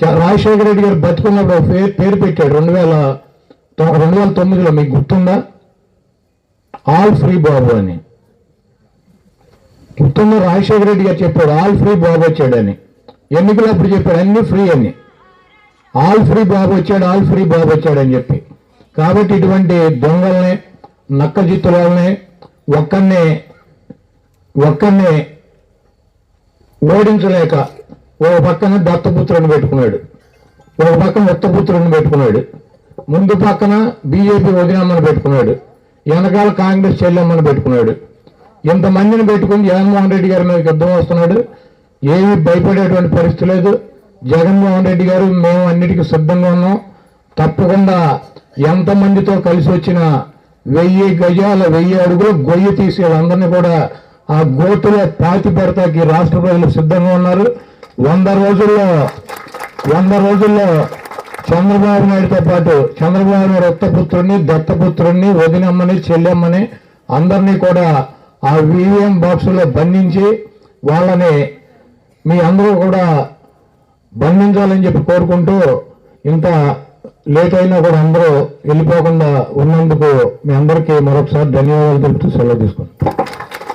రాజశేఖర రెడ్డి గారు బతుకున్నప్పుడు పేరు పేరు పెట్టాడు. రెండు వేల రెండు వేల తొమ్మిదిలో మీకు గుర్తుందా? ఆల్ ఫ్రీ బాబు అని. గుర్తుందా? రాజశేఖర రెడ్డి గారు చెప్పాడు ఆల్ ఫ్రీ బాబు వచ్చాడని. ఎన్నికలు అప్పుడు చెప్పాడు అన్ని ఫ్రీ అని. ఆల్ ఫ్రీ బాబు వచ్చాడు ఆల్ ఫ్రీ బాబు వచ్చాడని చెప్పి. కాబట్టి ఇటువంటి దొంగల్ని నక్క జిత్తులని ఒక్కనే ఓడించలేక ఒక పక్కన దత్తపుత్రుని పెట్టుకున్నాడు. ఒక పక్కన ఉత్తపుత్రుని పెట్టుకున్నాడు. ముందు పక్కన బీజేపీ వదినమ్మని పెట్టుకున్నాడు. వెనకాల కాంగ్రెస్ చెల్లెమ్మని పెట్టుకున్నాడు. ఇంతమందిని పెట్టుకుని జగన్మోహన్ రెడ్డి గారి మీద యుద్ధం వస్తున్నాడు. ఏమీ భయపడేటువంటి పరిస్థితి లేదు. జగన్మోహన్ రెడ్డి గారు మేము అన్నిటికీ సిద్ధంగా ఉన్నాం. తప్పకుండా ఎంతమందితో కలిసి వచ్చిన వెయ్యి గజాల వెయ్యి అడుగులు గొయ్యి తీసి వాళ్ళందరినీ కూడా ఆ గోతులో పాతి పెడతాకి రాష్ట్ర ప్రజలు సిద్ధంగా ఉన్నారు. వంద రోజుల్లో వంద రోజుల్లో చంద్రబాబు నాయుడుతో పాటు చంద్రబాబు నాయుడు రక్తపుత్రుణ్ణి దత్తపుత్రుణ్ణి వదినమ్మని చెల్లెమ్మని అందరినీ కూడా ఆ వివిఎం బాక్సులో బంధించి వాళ్ళని మీ అందరూ కూడా బంధించాలని చెప్పి కోరుకుంటూ ఇంత లేట్ అయినా కూడా అందరూ వెళ్ళిపోకుండా ఉన్నందుకు మీ అందరికీ మరొకసారి ధన్యవాదాలు తెలుపుతూ సెలవు తీసుకుంటాం